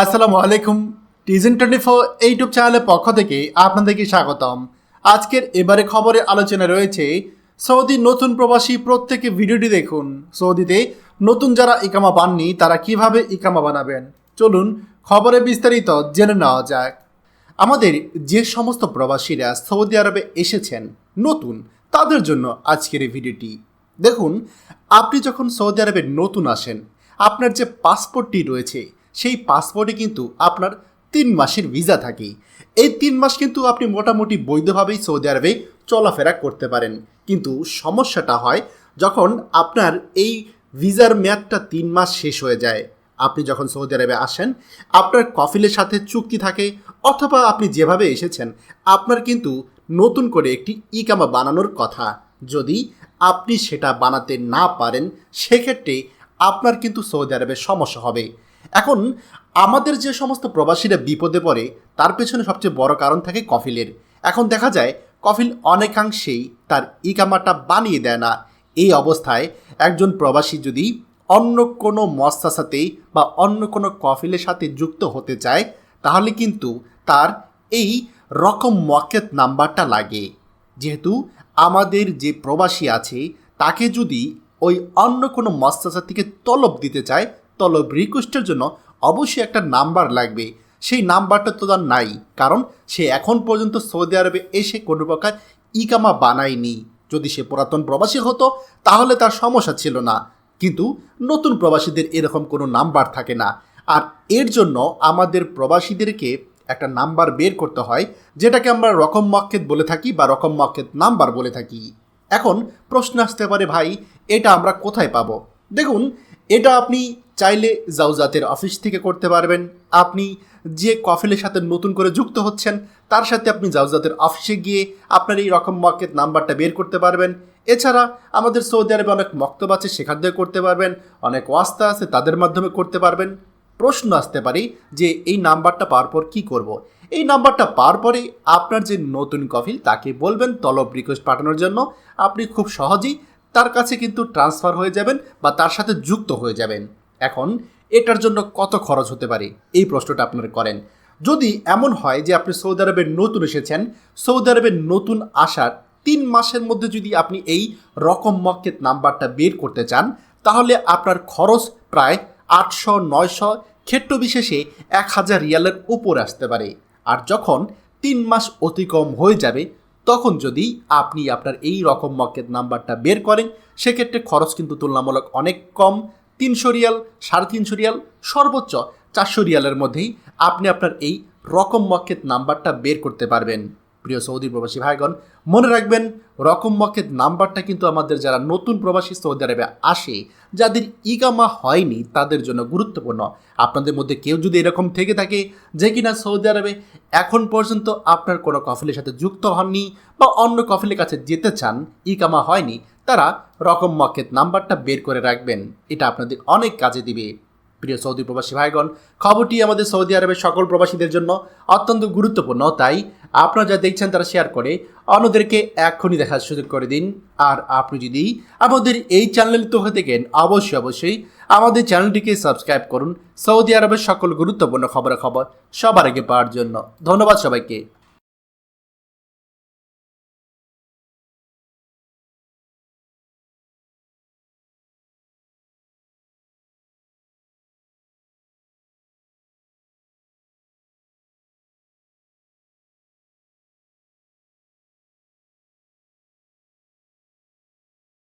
আসসালামু আলাইকুম। টিজেন twenty four YouTube চ্যানেলের পক্ষ থেকে আপনাদেরকে স্বাগতম। আজকের এবারে খবরে আলোচনা রয়েছে, সৌদি নতুন প্রবাসী প্রত্যেকে ভিডিওটি দেখুন। সৌদিতে নতুন যারা ইকামা পাননি, তারা কীভাবে ইকামা বানাবেন? চলুন খবরে বিস্তারিত জেনে নেওয়া যাক। আমাদের যে সমস্ত প্রবাসীরা সৌদি আরবে এসেছেন, নতুন, তাদের জন্য আজকের এই ভিডিওটি। দেখুন, আপনি যখন সৌদি আরবে নতুন আসেন, আপনার যে পাসপোর্টটি রয়েছে সেই পাসপোর্টে কিন্তু আপনার তিন মাসের ভিসা থাকে। এই তিন মাস কিন্তু আপনি মোটামুটি বৈধভাবেই সৌদি আরবে চলাফেরা করতে পারেন। কিন্তু সমস্যাটা হয় যখন আপনার এই ভিসার মেয়াদটা তিন মাস শেষ হয়ে যায়। আপনি যখন সৌদি আরবে আসেন, আপনার কফিলের সাথে চুক্তি থাকে অথবা আপনি যেভাবে এসেছেন, আপনার কিন্তু নতুন করে একটি ইকামা বানানোর কথা। যদি আপনি সেটা বানাতে না পারেন, সেক্ষেত্রে আপনার কিন্তু সৌদি আরবে সমস্যা হবে। এখন, আমাদের যে সমস্ত প্রবাসীরা বিপদে পড়ে, তার পেছনে সবচেয়ে বড় কারণ থাকে কফিলের। এখন দেখা যায়, কফিল অনেকাংশেই তার ইকামাটা বানিয়ে দেয় না। এই অবস্থায় একজন প্রবাসী যদি অন্য কোনো মস্তাসাতে বা অন্য কোনো কফিলের সাথে যুক্ত হতে চায়, তাহলে কিন্তু তার এই রকম মকেত নাম্বারটা লাগে। যেহেতু আমাদের যে প্রবাসী আছে, তাকে যদি ওই অন্য কোনো মস্তাসা থেকে তলব দিতে চায় তলব রিকোয়েস্টের জন্য অবশ্যই একটা নাম্বার লাগবে। সেই নাম্বারটা তো তার নাই, কারণ সে এখন পর্যন্ত সৌদি আরবে এসে কোনো প্রকার ইকামা বানায়নি। যদি সে পুরাতন প্রবাসী হতো, তাহলে তার সমস্যা ছিল না। কিন্তু নতুন প্রবাসীদের এরকম কোনো নাম্বার থাকে না। আর এর জন্য আমাদের প্রবাসীদেরকে একটা নাম্বার বের করতে হয়, যেটাকে আমরা রকম মক্কেত বলে থাকি বা রকম মক্কেত নাম্বার বলে থাকি। এখন প্রশ্ন আসতে পারে, ভাই, এটা আমরা কোথায় পাবো? দেখুন, এটা আপনি চাইলে জাউজাতের অফিস থেকে করতে পারবেন। আপনি যে কফিলের সাথে নতুন করে যুক্ত হচ্ছেন, তার সাথে আপনি জাউজাতের অফিসে গিয়ে আপনার এই রকম মকেট নাম্বারটা বের করতে পারবেন। এছাড়া আমাদের সৌদি আরবে অনেক মক্তব আছে, সেখান থেকে করতে পারবেন। অনেক ওয়াস্তা আছে, তাদের মাধ্যমে করতে পারবেন। প্রশ্ন আসতে পারে যে এই নাম্বারটা পাওয়ার পর কী করব। এই নাম্বারটা পাওয়ার পরে আপনার যে নতুন কফিল, তাকে বলবেন তলব রিকোয়েস্ট পাঠানোর জন্য। আপনি খুব সহজেই তার কাছে কিন্তু ট্রান্সফার হয়ে যাবেন বা তার সাথে যুক্ত হয়ে যাবেন। এখন এটার জন্য কত খরচ হতে পারে? এই প্রশ্নটা আপনারা করেন। যদি এমন হয় যে আপনি সৌদি আরবে নতুন এসেছেন, সৌদি আরবে নতুন আসার তিন মাসের মধ্যে যদি আপনি এই রকম মক্কেত নাম্বারটা বের করতে চান, তাহলে আপনার খরচ প্রায় আটশো, নয়শো, ক্ষেত্র বিশেষে এক হাজার রিয়ালের উপর আসতে পারে। আর যখন তিন মাস অতিক্রম হয়ে যাবে, তখন যদি আপনি আপনার এই রকম মক্কেত নাম্বারটা বের করেন, সেক্ষেত্রে খরচ কিন্তু তুলনামূলক অনেক কম। তিনশো রিয়াল, সাড়ে তিনশো রিয়াল, সর্বোচ্চ চারশো রিয়ালের মধ্যেই আপনি আপনার এই রকম মক্কেত নাম্বারটা বের করতে পারবেন। প্রিয় সৌদি প্রবাসী ভাইগণ, মনে রাখবেন, রকম মক্কেত নাম্বারটা কিন্তু আমাদের যারা নতুন প্রবাসী সৌদি আরবে আসে, যাদের ইগামা হয়নি, তাদের জন্য গুরুত্বপূর্ণ। আপনাদের মধ্যে কেউ যদি এরকম থেকে থাকে যে কিনা সৌদি আরবে এখন পর্যন্ত আপনার কোনো কফিলের সাথে যুক্ত হননি বা অন্য কফিলের কাছে যেতে চান ইকামা হয়নি তারা রকম মক্কেত নাম্বারটা বের করে রাখবেন। এটা আপনাদের অনেক কাজে দিবে। প্রিয় সৌদি প্রবাসী ভাইগণ, খবরটি আমাদের সৌদি আরবের সকল প্রবাসীদের জন্য অত্যন্ত গুরুত্বপূর্ণ। তাই আপনারা যা দেখছেন তারা শেয়ার করে অন্যদেরকে এক্ষুনি দেখার সুযোগ করে দিন। আর আপনি যদি আমাদের এই চ্যানেল তো হয়ে থাকেন, অবশ্যই অবশ্যই আমাদের চ্যানেলটিকে সাবস্ক্রাইব করুন। সৌদি আরবের সকল গুরুত্বপূর্ণ খবরাখবর সবার আগে পাওয়ার জন্য। ধন্যবাদ সবাইকে।